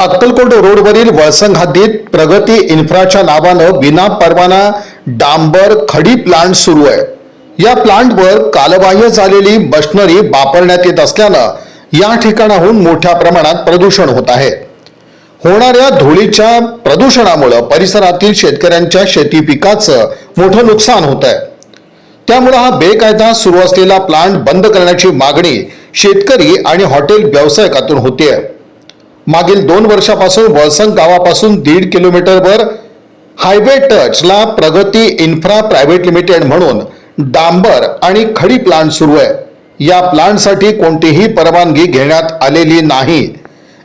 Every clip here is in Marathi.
अक्कलकोट रोडवरील वळसंग हद्दीत प्रगती इन्फ्राच्या नावानं विना परवाना डांबर खडी प्लांट सुरू आहे. या प्लांटवर कालबाह्य झालेली मशनरी वापरण्यात येत असल्यानं या ठिकाणाहून मोठ्या प्रमाणात प्रदूषण होत आहे. होणाऱ्या धुळीच्या प्रदूषणामुळं परिसरातील शेतकऱ्यांच्या शेती पिकाचं मोठं नुकसान होत आहे. त्यामुळे हा बेकायदा सुरू असलेला प्लांट बंद करण्याची मागणी शेतकरी आणि हॉटेल व्यावसायिकातून होतीये. मागील दोन वर्षापासून वळसंग गावापासून दीड किलोमीटरवर हायवे टचला प्रगती इन्फ्रा प्रायव्हेट लिमिटेड म्हणून डांबर आणि खडी प्लांट सुरू आहे. या प्लांटसाठी कोणतीही परवानगी घेण्यात आलेली नाही.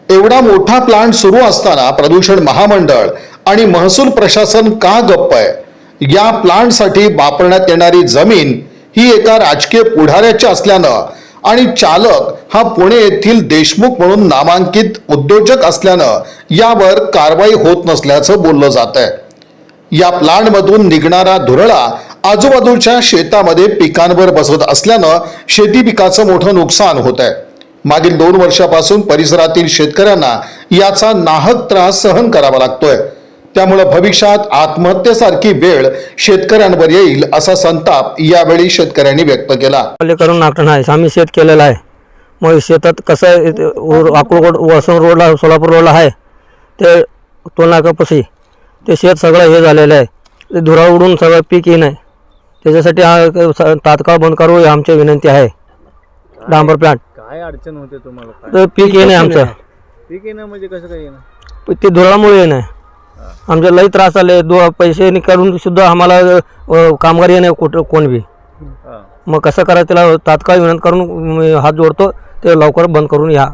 एवढा मोठा प्लांट सुरू असताना प्रदूषण महामंडळ आणि महसूल प्रशासन का गप्प आहे? या प्लांटसाठी वापरण्यात येणारी जमीन ही एका राजकीय पुढाऱ्याची असल्यानं आणि चालक हा पुणे येथील देशमुख म्हणून नामांकित उद्योजक असल्यानं यावर कारवाई होत नसल्याचं बोललं जात आहे या प्लांटमधून निघणारा धुरळा आजूबाजूच्या शेतामध्ये पिकांवर बसत असल्यानं शेती पिकाचं मोठं नुकसान होत आहे मागील दोन वर्षापासून परिसरातील शेतकऱ्यांना याचा नाहक त्रास सहन करावा लागतोय. त्यामुळे भविष्यात आत्महत्येसारखी वेळ शेतकऱ्यांवर येईल असा संताप यावेळी शेतकऱ्यांनी व्यक्त केला. पल्ले करून नागठण आहे. आम्ही शेत केलेलं आहे. मग शेतात कसं आहे? ते वर- अकोलकोट वसण रोडला सोलापूर रोडला आहे. ते टोलनाकापाशी ते शेत सगळं हे झालेलं आहे. ते धुरा उडून सगळं पीक येणं आहे. त्याच्यासाठी हा तात्काळ बंद करू ही आमची विनंती आहे. डांबर प्लांट काय अडचण होते तुम्हाला? पीक येणं आमचं. पीक येणं म्हणजे कसं काय येणं? ते धुरामुळे येणं आहे. आमच्या लई त्रास आले दो पैसे निकालून सुद्धा आम्हाला अ, कामगार येणं कुठं कोण बी. हा. मग कसं करायचं त्याला तात्काळ विनंती करून मी हात जोडतो. ते लवकर बंद करून या.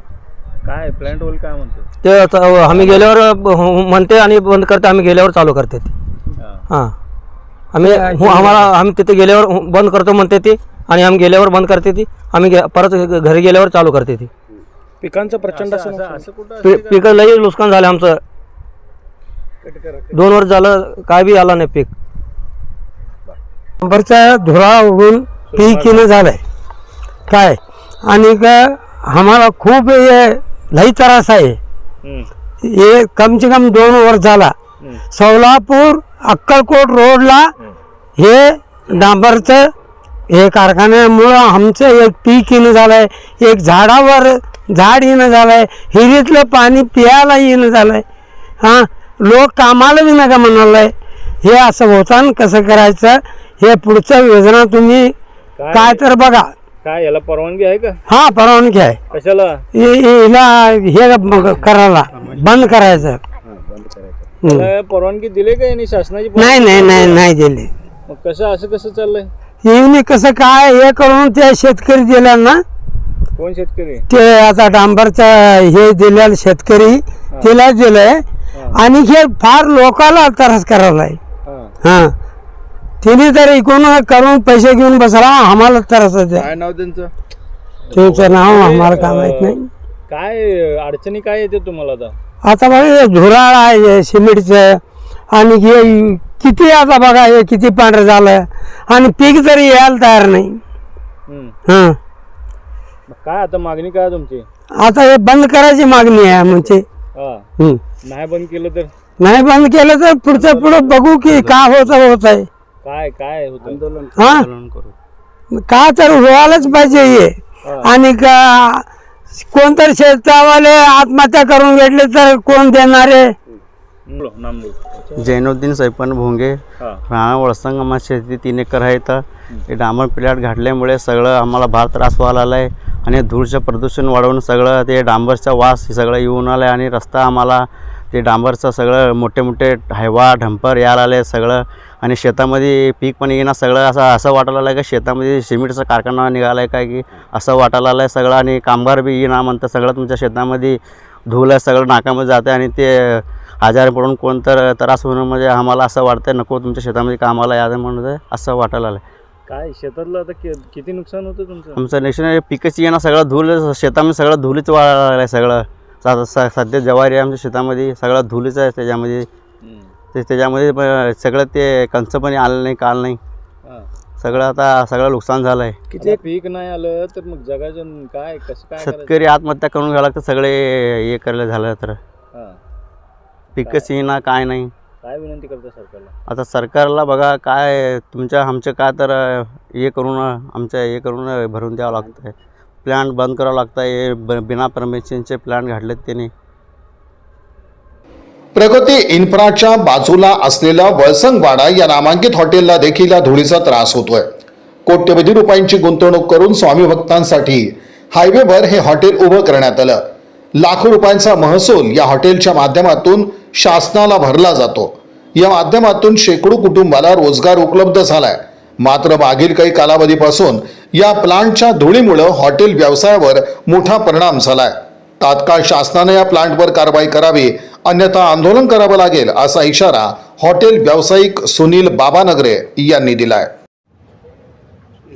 काय होल काय म्हणतो? ते आता आम्ही गेल्यावर म्हणते आणि बंद करते. आम्ही गेल्यावर चालू करते ते. हा. हां. आम्ही हो आम्हाला आम्ही तिथे गेल्यावर हो, बंद करतो म्हणते ती. आणि आम्ही गेल्यावर बंद करते ती. आम्ही गे- परत घरी गेल्यावर चालू करते ती. पिकांचं प्रचंड असं असं- असं कुठं पी पिकं लई नुकसान झालं आमचं. दोन वर्ष झालं काय बी आला नाही पीक. नंबरचा धुरा उडून पीक येणं झालंय. काय? आणि का आम्हाला खूप हे लई त्रास आहे. हे कम से कम दोन वर्ष झाला. सोलापूर अक्कलकोट रोडला हे डांबरचं हे कारखान्यामुळं आमचं एक पीक येणं झालंय. एक झाडावर झाड येणं झालंय. हिरीतलं पाणी प्यायला येणं झालंय. हां? लोक कामाला बी नका म्हणालंय. हे असं होताना कसं करायचं? हे पुढचं योजना तुम्ही काय? तर बघा. काय याला परवानगी आहे का? हा परवानगी आहे. कशाला? हि- हिला करायला. बंद करायचं. त्याला परवानगी दिली का यांनी शासनाची नाही नाही नाही नाही दिली. मग कसं असं कसं चाललंय? येऊन कसं काय हे करून ते शेतकरी दिल्यांना कोण शेतकरी? ते आता डांबरचा हे दिलेलं शेतकरी तिला दिलंय. आणि हे फार लोकाला त्रास करायला हा. हा. तिने तर इकडून करून पैसे घेऊन बसला आम्हाला त्रास काय नाव त्यांचं? नाव आम्हाला काय माहीत नाही. काय अडचणी काय येते तुम्हाला आता? आता बघा हे झुराळ आहे हे सिमेंटचं आणि हे किती आता बघा हे किती पांढरं झालं आणि पीक तरी यायला तयार नाही. हां. काय आता मागणी काय तुमची? आता हे बंद करायची मागणी आहे म्हणजे. नाही बंद केलं तर? नाही बंद केलं तर पुढचं पुढं बघू की का होत होत आहे काय काय होत? आंदोलन हा? का तर व्हायलाच पाहिजे हे. आणि का कोणतरी शेतावाले आत्महत्या करून घेतले तर कोण देणारे जैनुद्दीन सैपन भोंगे हा. राणा वळसंग आम्हाला शेती तीन एकर आहे तर हे डांबर प्लॅट घातल्यामुळे सगळं आम्हाला फार त्रास व्हायला आला आहे आणि धूळचं प्रदूषण वाढवून सगळं ते डांबरचा वास हे सगळं येऊन आलं आहे आणि रस्ता आम्हाला ते डांबरचं सगळं मोठे मोठे हायवा ढंपर यायला आले सगळं. आणि शेतामध्ये पीक पण येणार सगळं. असं असं वाटायला आलं का शेतामध्ये सिमेंटचा कारखाना निघाला आहे काय की? असं वाटायला आलं आहे सगळं. आणि कामगार बी येणार म्हणतं सगळं तुमच्या शेतामध्ये. आहे सगळं नाकामध्ये जातं आणि ते आजारी पडून कोण तर त्रास होणं म्हणजे आम्हाला असं वाटतं नको तुमच्या शेतामध्ये कामाला यायचं म्हणून असं वाटायला आलं काय शेतातलं आता कि- किती नुकसान होतं तुमचं? आमचं नॅशनल पिकच येणं सगळं. धूळ शेतामध्ये सगळं धुलीच वाढायला लागलं आहे सगळं. सा- सा- सध्या ज्वारी आहे आमच्या शेतामध्ये सगळं धुलीच आहे त्याच्यामध्ये. ते त्याच्यामध्ये ब- सगळं ते कंच पण आलं नाही काल नाही. हा. सगळं आता सगळं नुकसान झालं आहे आता पीक नाही आलं तर मग जगाचं काय कसं काय करायचं? शेतकरी आत्महत्या करून घ्यावं लागतं सगळे हे करायला झालं तर. हां. पिकच येईना काय नाही. काय विनंती करता सरकारला? आता सरकारला बघा काय तुमच्या आमचं काय तर हे करून आमचं हे करून भरून द्यावं लागतं आहे प्लॅन बंद करावं लागतं आहे ब बिना परमिशनचे प्लॅन घातलेत त्यांनी. प्रगती इन्फ्राच्या बाजूला असलेल्या वळसंगवाडा या नामांकित हॉटेलला देखील या धुळीचा त्रास होतोय. कोट्यवधी रुपयांची गुंतवणूक करून स्वामी भक्तांसाठी हायवेवर हे हॉटेल उभं करण्यात आलं. लाखो रुपयांचा महसूल या हॉटेलच्या माध्यमातून शासनाला भरला जातो. या माध्यमातून शेकडो कुटुंबाला रोजगार उपलब्ध झालाय. मात्र मागील काही कालावधीपासून या प्लांटच्या धुळीमुळं हॉटेल व्यवसायावर मोठा परिणाम झालाय. तात्काळ शासनाने या प्लांटवर कारवाई करावी अन्यथा आंदोलन करावं लागेल असा इशारा हॉटेल व्यावसायिक सुनील बाबानगरे यांनी दिलाय.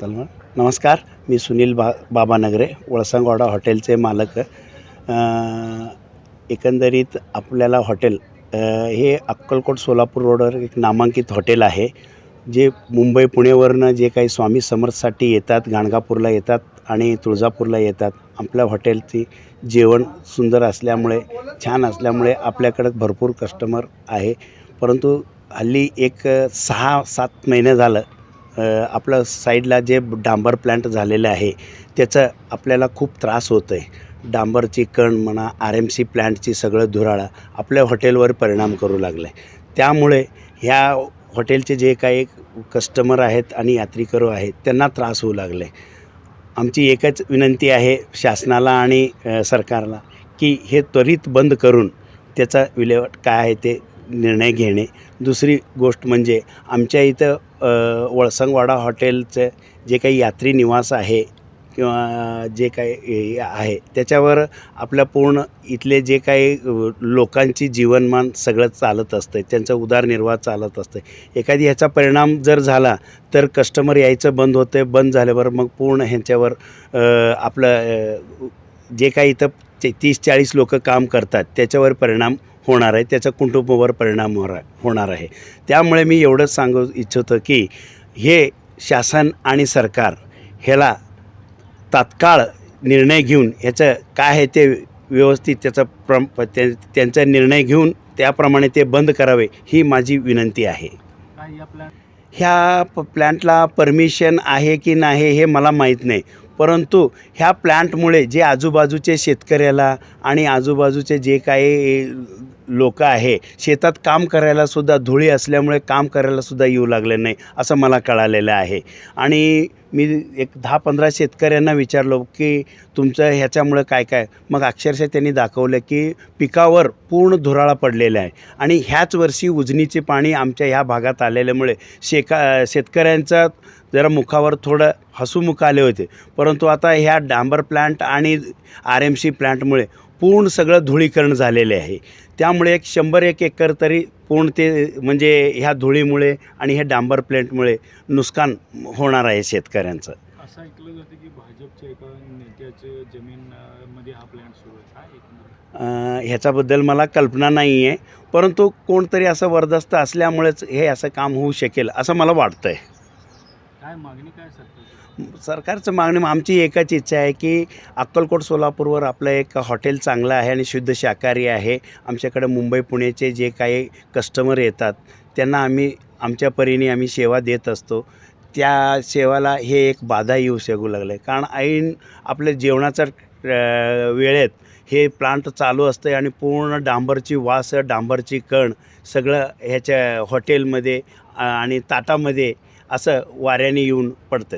नमस्कार. मी सुनील बा बाबानगरे वळसंगवाडा हॉटेलचे मालक. एकंदरीत आपल्याला हॉटेल हे अक्कलकोट सोलापूर रोडवर एक नामांकित हॉटेल आहे. जे मुंबई पुणेवरनं जे काही स्वामी समर्थसाठी येतात गाणगापूरला येतात आणि तुळजापूरला येतात आपल्या हॉटेलची जेवण सुंदर असल्यामुळे छान असल्यामुळे आपल्याकडे भरपूर कस्टमर आहे. परंतु हल्ली एक सहा सात महिने झालं आपलं साईडला जे डांबर प्लांट झालेलं आहे त्याचं आपल्याला खूप त्रास होतो आहे डांबरची कण म्हणा आर एम सी प्लांटची सगळं धुराळा आपल्या हॉटेलवर परिणाम करू लागलं आहे त्यामुळे ह्या हॉटेलचे जे काही कस्टमर आहेत आणि यात्रेकरू आहेत त्यांना त्रास होऊ लागले आमची एकच विनंती आहे शासनाला आणि सरकारला की हे त्वरित बंद करून त्याचा विल्हेवाट काय आहे ते निर्णय घेणे. दुसरी गोष्ट म्हणजे आमच्या इथं वळसंगवाडा हॉटेलचं जे काही यात्री निवास आहे किंवा जे काही आहे त्याच्यावर आपल्या पूर्ण इथले जे काही लोकांची जीवनमान सगळं चालत असतं त्यांचा उदारनिर्वाह चालत असतं एखादी ह्याचा परिणाम जर झाला तर कस्टमर यायचं बंद होतं बंद झाल्यावर मग पूर्ण ह्यांच्यावर आपलं जे काही इथं ते तीस चाळीस लोक काम करतात त्याच्यावर परिणाम होणार आहे त्याच्या कुटुंबावर परिणाम होणार होणार आहे. त्यामुळे मी एवढंच सांगू इच्छितो की हे शासन आणि सरकार ह्याला तात्काळ निर्णय घेऊन ह्याचं काय आहे ते व्यवस्थित त्याचा प्रम त्या त्यांचा निर्णय घेऊन त्याप्रमाणे ते बंद करावे ही माझी विनंती आहे. ह्या प प्लॅन्टला परमिशन आहे की नाही हे मला माहीत नाही. परंतु ह्या प्लॅन्टमुळे जे आजूबाजूचे शेतकऱ्याला आणि आजूबाजूचे जे काही लोक आहे. शेतात काम करायला सुद्धा धुळी असल्यामुळे काम करायला सुद्धा येऊ लागले नाही असं मला कळालेलं आहे. आणि मी एक दहा पंधरा शेतकऱ्यांना विचारलो की तुमचं ह्याच्यामुळं काय काय? मग अक्षरशः त्यांनी दाखवलं की पिकावर पूर्ण धुराळा पडलेला आहे. आणि ह्याच वर्षी उजनीचे पाणी आमच्या ह्या भागात आलेल्यामुळे शेका शेतकऱ्यांचा जरा मुखावर थोडं हसूमुख आले होते. परंतु आता ह्या डांबर प्लांट आणि आर एम सी प्लांटमुळे पूर्ण सगळं धुळीकरण झालेले आहे. त्यामुळे एक शंभर एक एकर तरी पूर्ण ते म्हणजे ह्या धुळीमुळे आणि ह्या डांबर प्लांटमुळे नुकसान होणार आहे शेतकऱ्यांचं. असं ऐकलं जातं की भाजपच्या एका नेत्याचं जमीन अं, मध्ये हा प्लॅन सुरू आहे. ह्याच्याबद्दल मला कल्पना नाही आहे परंतु कोणतरी असं वरदस्त असल्यामुळेच हे असं काम होऊ शकेल असं मला वाटतं आहे काय मागणी काय सरकारची? सरकारचं मागणी आमची एकच इच्छा आहे की अक्कलकोट सोलापूरवर आपलं एक हॉटेल चांगलं आहे आणि शुद्ध शाकाहारी आहे. आमच्याकडे मुंबई पुण्याचे जे काही कस्टमर येतात त्यांना आम्ही आमच्या परीने आम्ही सेवा देत असतो. त्या सेवाला हे एक बाधा येऊ शकू लागले कारण ऐन आपल्या जेवणाच्या वेळेत हे प्लांट चालू असतं आणि पूर्ण डांबरची वास डांबरची कण सगळं ह्याच्या हॉटेलमध्ये आणि ताटामध्ये असं वाऱ्याने येऊन पडतं